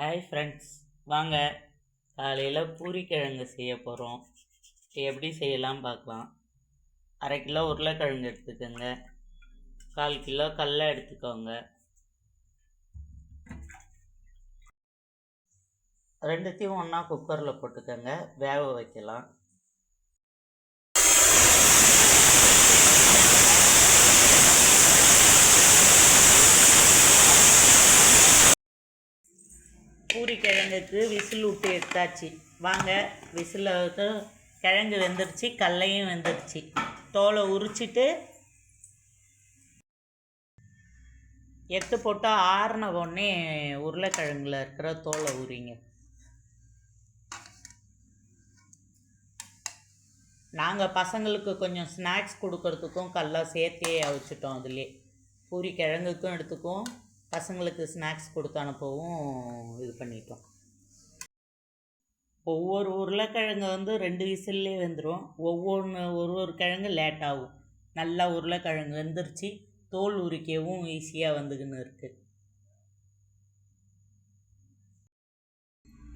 Hi friends வாங்க. காலையில் பூரிக்கிழங்கு செய்ய போகிறோம் எப்படி செய்யலாம் பார்க்கலாம். அரை கிலோ உருளைக்கிழங்கு எடுத்துக்கோங்க. கால் கிலோ கடல எடுத்துக்கோங்க. ரெண்டுத்தையும் ஒன்றா குக்கரில் போட்டுக்கோங்க. வேக வைக்கலாம். பூரி கிழங்குக்கு விசில் விட்டு எடுத்தாச்சு. வாங்க விசில் கிழங்கு வெந்துருச்சு கடலையும் வெந்துருச்சு. தோலை உரிச்சிட்டு எடுத்து போட்டால் ஆறின உடனே உருளைக்கிழங்குல இருக்கிற தோலை உரிங்க நாங்கள் பசங்களுக்கு கொஞ்சம் ஸ்நாக்ஸ் கொடுக்கறதுக்கும் கல்லாக சேர்த்தே அவிச்சிட்டோம் அதுலேயே. பூரி கிழங்குக்கும் எடுத்துக்கும் பசங்களுக்கு ஸ்நாக்ஸ் கொடுத்து அனுப்பவும் இது பண்ணிட்டோம். ஒவ்வொரு உருளைக்கிழங்கு வந்து ரெண்டு விசில்லே வெந்துடும் ஒவ்வொன்று ஒரு ஒரு கிழங்கு லேட் ஆகும். நல்லா உருளைக்கிழங்கு வெந்துருச்சு. தோல் உரிக்கவும் ஈஸியாக வந்துக்கின்னு இருக்குது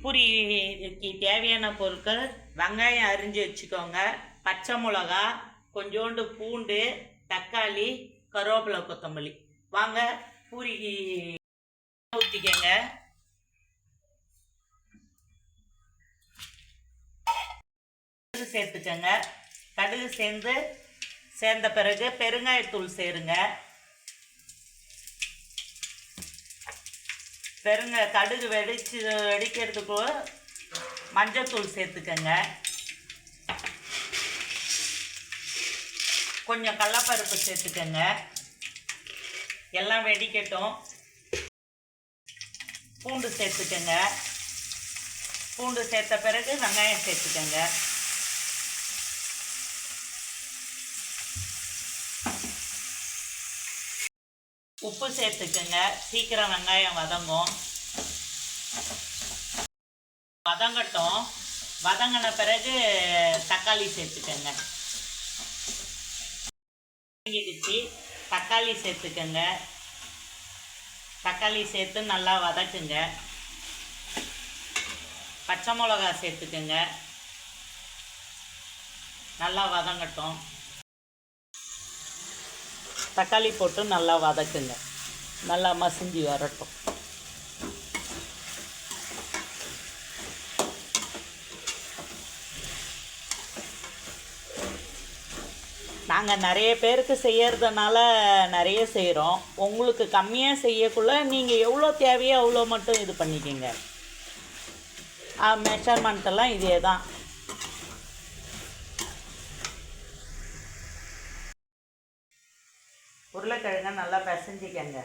பூரிக்கு தேவையான பொருட்கள் வெங்காயம் அரிஞ்சு வச்சுக்கோங்க. பச்சை மிளகா கொஞ்சோண்டு பூண்டு தக்காளி கருவேப்பிலை கொத்தமல்லி. வாங்க பூரிக்கு ஊற்றிக்கங்க கடுகு சேர்த்துக்கங்க. கடுகு சேர்ந்து சேர்ந்த பிறகு பெருங்காயத்தூள் சேருங்க. பெருங்க கடுகு வெடிச்சு வெடிக்கிறதுக்கு மஞ்சத்தூள் சேர்த்துக்கங்க. கொஞ்சம் கடலப்பருப்பு சேர்த்துக்கங்க. எல்லாம் வெடிக்கட்டும் பூண்டு சேர்த்துக்கோங்க. பூண்டு சேர்த்த பிறகு வெங்காயம் சேர்த்துக்கோங்க. உப்பு சேர்த்துக்கோங்க. சீக்கிரம் வெங்காயம் வதங்கும். வதங்கட்டும். வதங்கின பிறகு தக்காளி சேர்த்துக்கோங்க. தக்காளி சேர்த்துக்கங்க. தக்காளி சேர்த்து நல்லா வதக்குங்க. பச்சை மிளகா சேர்த்துக்கங்க. நல்லா வதங்கட்டும். தக்காளி போட்டு நல்லா வதக்குங்க. நல்லா மசிஞ்சு வரட்டும். நாங்கள் நிறைய பேருக்கு செய்கிறதுனால நிறைய செய்கிறோம் உங்களுக்கு கம்மியாக செய்யக்குள்ள நீங்கள் எவ்வளோ தேவையோ அவ்வளோ மட்டும் இது பண்ணிக்கோங்க. மெஷர்மெண்ட் எல்லாம் இதே தான் உருளைக்கிழங்க நல்லா பிசைஞ்சிக்கங்க.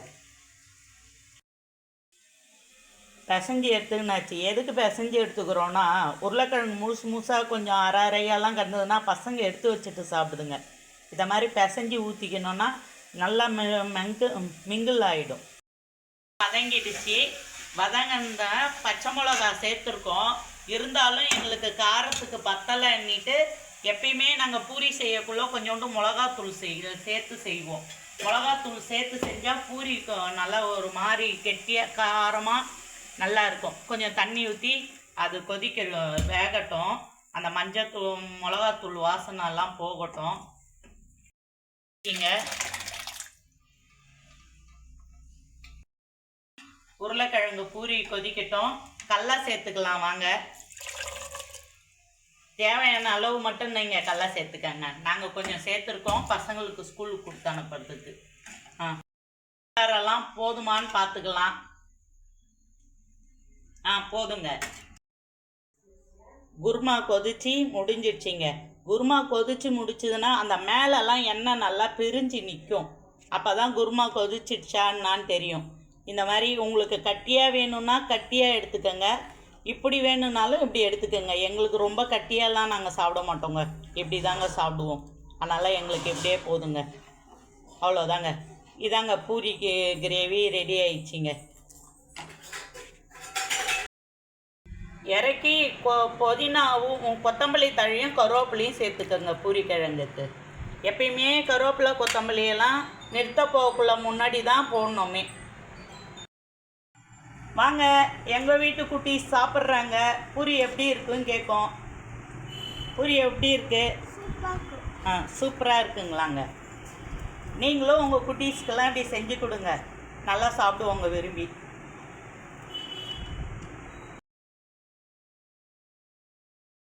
பிசைஞ்சு எடுத்துக்கினாச்சு. எதுக்கு பிசைஞ்சு எடுத்துக்கிறோன்னா உருளைக்கிழங்கு முழுசு முழுசாக கொஞ்சம் அரை அரையாலாம் கிடந்ததுன்னா பசங்க எடுத்து வச்சுட்டு சாப்பிடுதுங்க இதை மாதிரி பிசைஞ்சு ஊற்றிக்கணுன்னா நல்லா மெ மெங்கு மிங்கிள் ஆகிடும் வதங்கிடுச்சு. வதங்கின பச்சை மிளகா சேர்த்துருக்கோம். இருந்தாலும் எங்களுக்கு காரத்துக்கு பத்தலைன்னிட்டு எப்பயுமே நாங்கள் பூரி செய்யக்குள்ள கொஞ்சோண்டு மிளகாத்தூள் செய் சேர்த்து செய்வோம். மிளகாத்தூள் சேர்த்து செஞ்சால் பூரி கொ- நல்லா ஒரு மாதிரி கெட்டியாக காரமாக நல்லா இருக்கும். கொஞ்சம் தண்ணி ஊற்றி அது கொதிக்க வேகட்டும். அந்த மஞ்சத்தூள் மிளகாத்தூள் வாசனை எல்லாம் போகட்டும். உருளைக்கிழங்கு பூரி கொதிக்கட்டும். கல்லா சேர்த்துக்கலாம் வாங்க. தேவையான அளவு மட்டும் நீங்கள் கல்லா சேர்த்துக்கங்க. நாங்கள் கொஞ்சம் சேர்த்துருக்கோம். பசங்களுக்கு ஸ்கூலுக்கு கொடுத்து அனுப்புறதுக்கு. ஆ. காரெல்லாம் போதுமான்னு பார்த்துக்கலாம். ஆ போதுங்க. குருமா கொதிச்சு முடிஞ்சிடுச்சிங்க. குருமா கொதிச்சு முடிச்சதுன்னா அந்த மேலெல்லாம் எண்ணெய் நல்லா பிரிஞ்சு நிற்கும் அப்போ தான் குருமா கொதிச்சிடுச்சான்னு தெரியும். இந்த மாதிரி உங்களுக்கு கட்டியாக வேணும்னா கட்டியாக எடுத்துக்கோங்க. இப்படி வேணும்னாலும் இப்படி எடுத்துக்கோங்க. எங்களுக்கு ரொம்ப கட்டியாலாம் நாங்கள் சாப்பிட மாட்டோங்க. இப்படி தாங்க சாப்பிடுவோம். அதனால் எங்களுக்கு இப்படியே போதுங்க. அவ்வளோதாங்க இதாங்க பூரிக்கு கிரேவி ரெடி ஆயிடுச்சிங்க. இறக்கி கொ புதினாவும் கொத்தமல்லி தழையும் கருவேப்பிலையும் சேர்த்துக்கோங்க பூரி கிழங்குக்கு. எப்பயுமே கருவேப்பிலை கொத்தமல்லியெல்லாம் நிறுத்த போகக்குள்ள முன்னாடி தான் போடணுமே. வாங்க எங்கள் வீட்டு குட்டீஸ் சாப்பிட்றாங்க. பூரி எப்படி இருக்குன்னு கேட்கும் பூரி எப்படி இருக்குது ஆ சூப்பராக இருக்குங்களாங்க. நீங்களும் உங்கள் குட்டீஸ்க்கெல்லாம் இப்படி செஞ்சு கொடுங்க. நல்லா சாப்பிடுவோங்க விரும்பி.